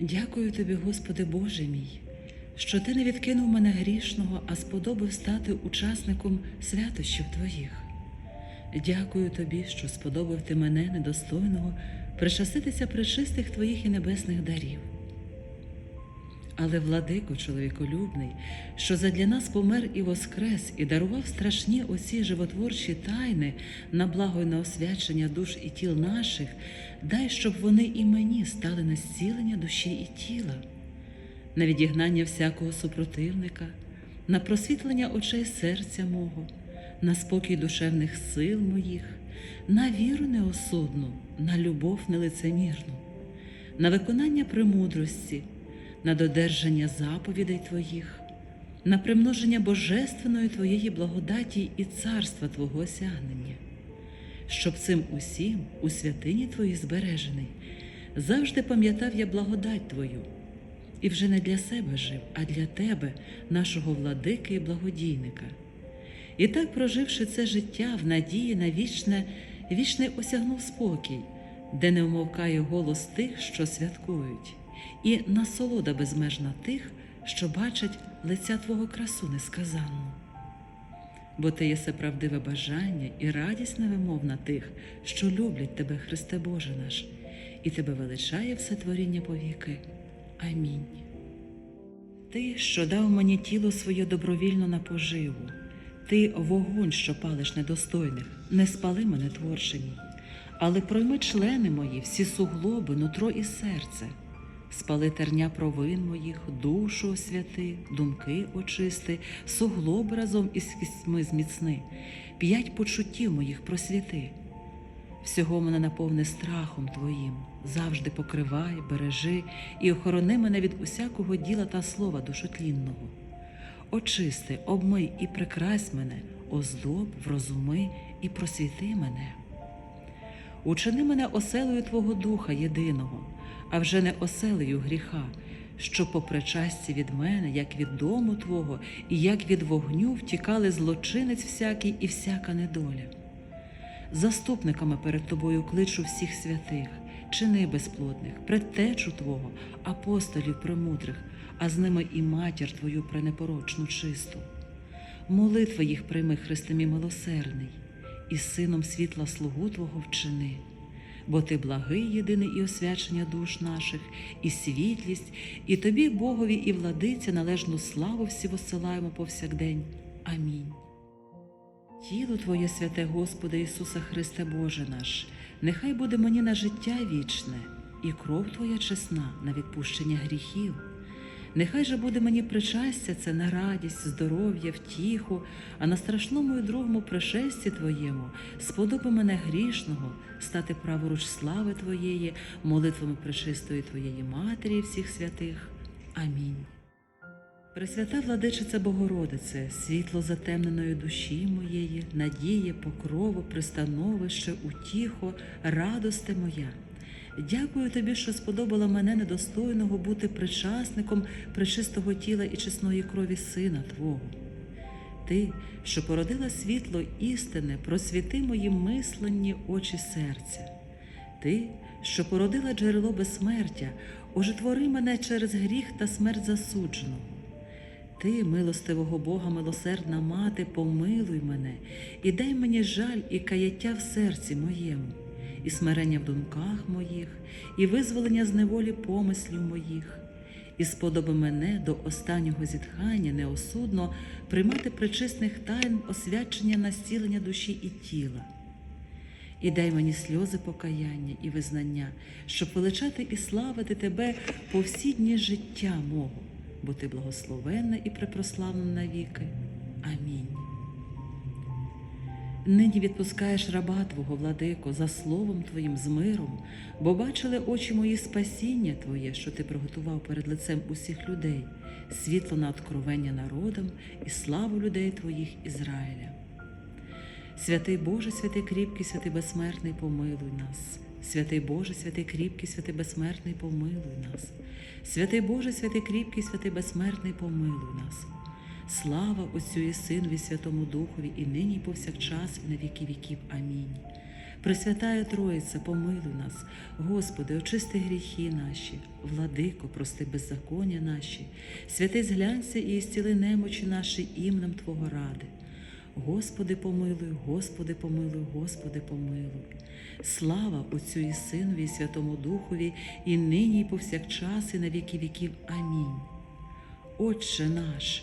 Дякую тобі, Господи Боже мій, що ти не відкинув мене грішного, а сподобав стати учасником святощів Твоїх. Дякую тобі, що сподобав ти мене, недостойного, причаститися причистих Твоїх і небесних дарів. Але, владико, чоловіколюбний, що задля нас помер і воскрес, і дарував страшні оці животворчі тайни на благо й на освячення душ і тіл наших, дай, щоб вони і мені стали на зцілення душі і тіла, на відігнання всякого супротивника, на просвітлення очей серця мого, на спокій душевних сил моїх, на віру неосудну, на любов нелицемірну, на виконання премудрості на додержання заповідей Твоїх, на примноження божественної Твоєї благодаті і царства Твого осягнення, щоб цим усім у святині Твоїй збережений, завжди пам'ятав я благодать Твою, і вже не для себе жив, а для Тебе, нашого владики і благодійника. І так, проживши це життя в надії на вічне, вічний осягнув спокій, де не вмовкає голос тих, що святкують і насолода безмежна тих, що бачать лиця Твого красу несказанну. Бо Ти єси правдиве бажання і радість невимовна тих, що люблять Тебе, Христе Боже наш, і Тебе величає все творіння повіки. Амінь. Ти, що дав мені тіло своє добровільно на поживу, ти вогонь, що палиш недостойних, не спали мене творчені, але пройми члени мої, всі суглоби, нутро і серце спали терня провин моїх, душу освяти, думки очисти, суглоб разом із кістьми зміцни, п'ять почуттів моїх просвіти. Всього мене наповни страхом Твоїм, завжди покривай, бережи і охорони мене від усякого діла та слова душотлінного. Очисти, обмий і прикрась мене, оздоб, врозуми і просвіти мене. Учини мене оселою Твого Духа єдиного, а вже не оселею гріха, що по причасті від мене, як від дому Твого, і як від вогню втікали злочинець всякий і всяка недоля. Заступниками перед Тобою кличу всіх святих, чини безплодних, предтечу Твого, апостолів премудрих, а з ними і матір Твою пренепорочну чисту. Молитви їх прийми, Христе мій милосердний, і сином світла слугу Твого вчини бо ти благий, єдиний і освячення душ наших, і світлість, і тобі, Богові, і владиця, належну славу всі посилаємо повсякдень. Амінь. Тіло Твоє, святе Господи Ісуса Христе Боже наш, нехай буде мені на життя вічне, і кров Твоя чесна на відпущення гріхів. Нехай же буде мені причастя це на радість, здоров'я, втіху, а на страшному і другому пришесті Твоєму сподоби мене грішного стати праворуч слави Твоєї, молитвами пречистої Твоєї Матері і всіх святих. Амінь. Пресвята владичиця Богородице, світло затемненої душі моєї, надія, покрову, пристановище, утіхо, радосте моя. Дякую тобі, що сподобала мене недостойного бути причасником пречистого тіла і чесної крові Сина Твого. Ти, що породила світло істини, просвіти мої мисленні очі серця. Ти, що породила джерело безсмертя, ожитвори мене через гріх та смерть засудженого. Ти, милостивого Бога, милосердна мати, помилуй мене і дай мені жаль і каяття в серці моєму і смирення в думках моїх, і визволення з неволі помислів моїх, і сподоби мене до останнього зітхання неосудно приймати причисних тайн освячення настілення душі і тіла. І дай мені сльози покаяння і визнання, щоб величати і славити Тебе по всі дні життя мого, бо Ти благословенна і припрославлена навіки. Амінь. Нині відпускаєш раба Твого, владико, за словом Твоїм з миром, бо бачили очі мої спасіння Твоє, що Ти приготував перед лицем усіх людей, світло на откровення народам і славу людей Твоїх Ізраїля. Святий Боже, святий кріпкий, святий безсмертний, помилуй нас. Святий Боже, святий кріпкий, святий безсмертний, помилуй нас. Святий Боже, святий кріпкий, святий безсмертний, помилуй нас. Слава Отцю і Сину і Святому Духові, і нині, і повсякчас, і на віки віків. Амінь. Пресвятая Троїця, помилуй нас, Господи, очисти гріхи наші, владико, прости беззаконня наші, святий зглянься і ісціли немочі наші іменем Твого ради. Господи, помилуй, Господи, помилуй, Господи, помилуй. Слава Отцю і Синові, і Святому Духові, і нині, і повсякчас, і на віки віків. Амінь. Отче наш,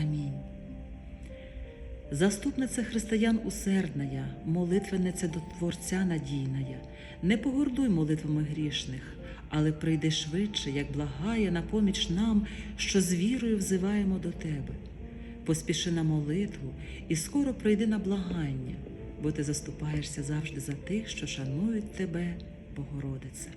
Амінь. Заступниця християн усердная, молитвенниця до Творця надійная, не погордуй молитвами грішних, але прийди швидше, як благає на поміч нам, що з вірою взиваємо до Тебе. Поспіши на молитву і скоро прийди на благання, бо ти заступаєшся завжди за тих, що шанують Тебе, Богородице.